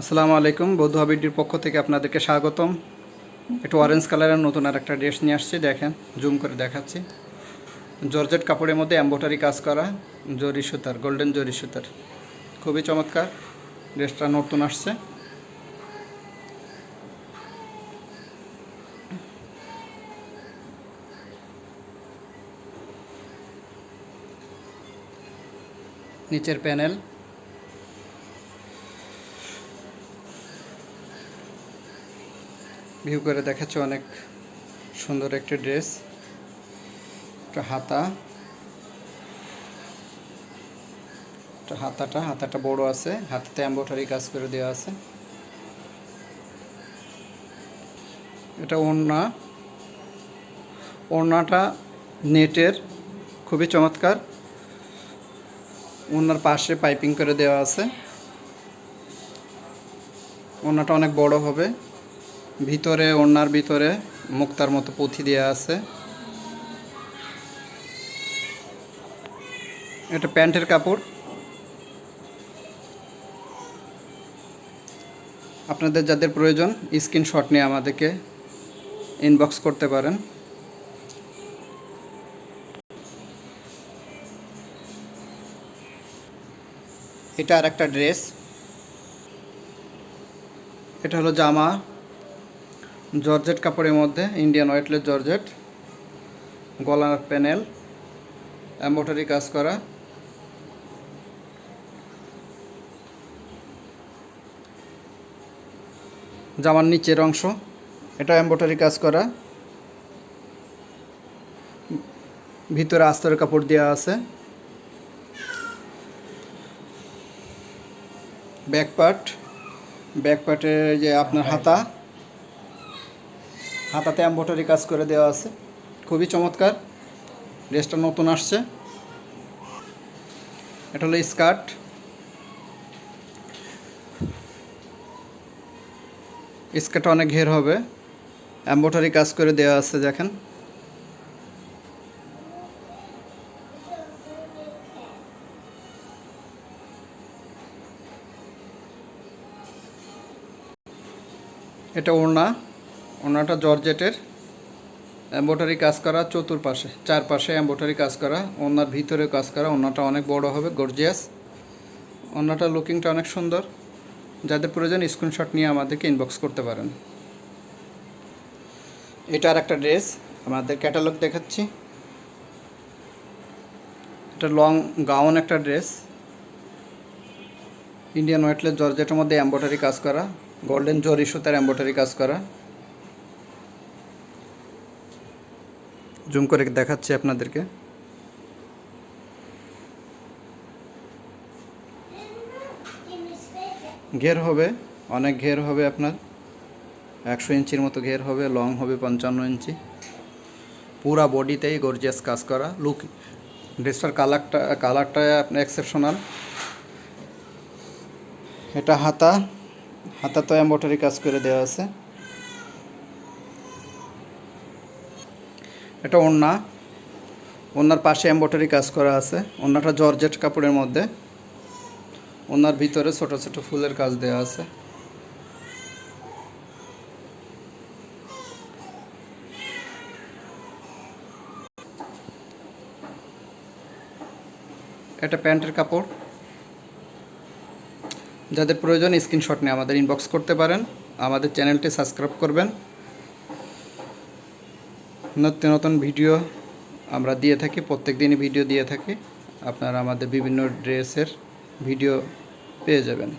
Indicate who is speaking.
Speaker 1: আসসালামু আলাইকুম। বৌদ্ধ হাবিডির পক্ষ থেকে আপনাদেরকে স্বাগতম। একটু অরেঞ্জ কালারের নতুন আর একটা ড্রেস নিয়ে আসছি, দেখেন জুম করে দেখাচ্ছি। জর্জেট কাপড়ের মধ্যে এম্বোটারি কাজ করা, জরি সুতার গোল্ডেন জরি সুতার। খুবই চমৎকার ড্রেসটা নতুন আসছে। নিচের প্যানেল ভিউ করে দেখাচ্ছে অনেক সুন্দর একটি ড্রেস, একটা হাতা। একটা হাতাটা হাতাটা বড় আছে, হাতাতে এম্বোটারি কাজ করে দেওয়া আছে। এটা ওড়না। ওড়নাটা নেটের, খুবই চমৎকার। ওড়নার পাশে পাইপিং করে দেওয়া আছে। ওড়নাটা অনেক বড় হবে। ভিতরে, ওড়নার ভিতরে মুক্তার মতো পুঁথি দেওয়া আছে। এটা প্যান্টের কাপড়। আপনাদের যাদের প্রয়োজন, স্ক্রিনশট নিয়ে আমাদেরকে ইনবক্স করতে পারেন। এটা আর একটা ড্রেস। এটা হলো জামা। জর্জেট কাপড়ের মধ্যে ইন্ডিয়ান ওয়েটলেস জর্জেট, গলার প্যানেল এম্বোটারি কাজ করা। জামার নিচের অংশ, এটা এম্বোটারি কাজ করা। ভিতরে আস্তরের কাপড় দেওয়া আছে। ব্যাক পার্ট, ব্যাক পার্টে যে আপনার হাতা হাতাতে এম্বোটারি কাজ করে দেওয়া আছে। খুবই চমৎকার। ড্রেসটা নতুন আসছে। এটা হলো স্কার্ট। স্কার্ট অনেক ঘের হবে। এম্বোটারি কাজ করে দেওয়া আছে, দেখেন। এটা ওড়না। ওড়নাটা জর্জেটের এম্বোটারি কাজ করা চতুর্পাশে, চারপাশে এম্বোটারি কাজ করা, ওনার ভিতরে কাজ করা, ওনাটা অনেক বড় হবে, গর্জিয়াস। ওনাটার লুকিংটা অনেক সুন্দর। যাদের প্রয়োজন স্ক্রিনশট নিয়ে আমাদেরকে ইনবক্স করতে পারেন। এটা আর একটা ড্রেস, আমাদের ক্যাটালগ দেখাচ্ছি। এটা লং গাউন একটা ড্রেস। ইন্ডিয়ান ওয়েটলেস জর্জেটের মধ্যে এম্বোটারি কাজ করা, গোল্ডেন জরি সুতার এম্বোটারি কাজ করা। জুম করে দেখাচ্ছি আপনাদেরকে। ঘের হবে, অনেক ঘের হবে আপনার। একশো ইঞ্চির মতো ঘের হবে, লং হবে পঞ্চান্ন ইঞ্চি। পুরা বডিতেই গর্জিয়াস কাজ করা। লুক ড্রেসটার কালারটা কালারটা আপনার এক্সেপশনাল এটা হাতা। হাতা তো এম্বোটারি কাজ করে দেওয়া আছে। এটা ওড়না। ওনার পাশে এম্বোটারি কাজ করা আছে। ওনাটা জর্জেট কাপড়ের মধ্যে। ওনার ভিতরে ছোট ছোট ফুলের কাজ দেওয়া আছে। এটা প্যান্টের কাপড়। যাদের প্রয়োজন স্ক্রিনশট নিয়ে আমাদের ইনবক্স করতে পারেন। আমাদের চ্যানেলটি সাবস্ক্রাইব করবেন। নতুন নতুন ভিডিও আমরা দিয়ে থাকি, প্রত্যেক দিনই ভিডিও দিয়ে থাকি। আপনারা আমাদের বিভিন্ন ড্রেসের ভিডিও পেয়ে যাবেন।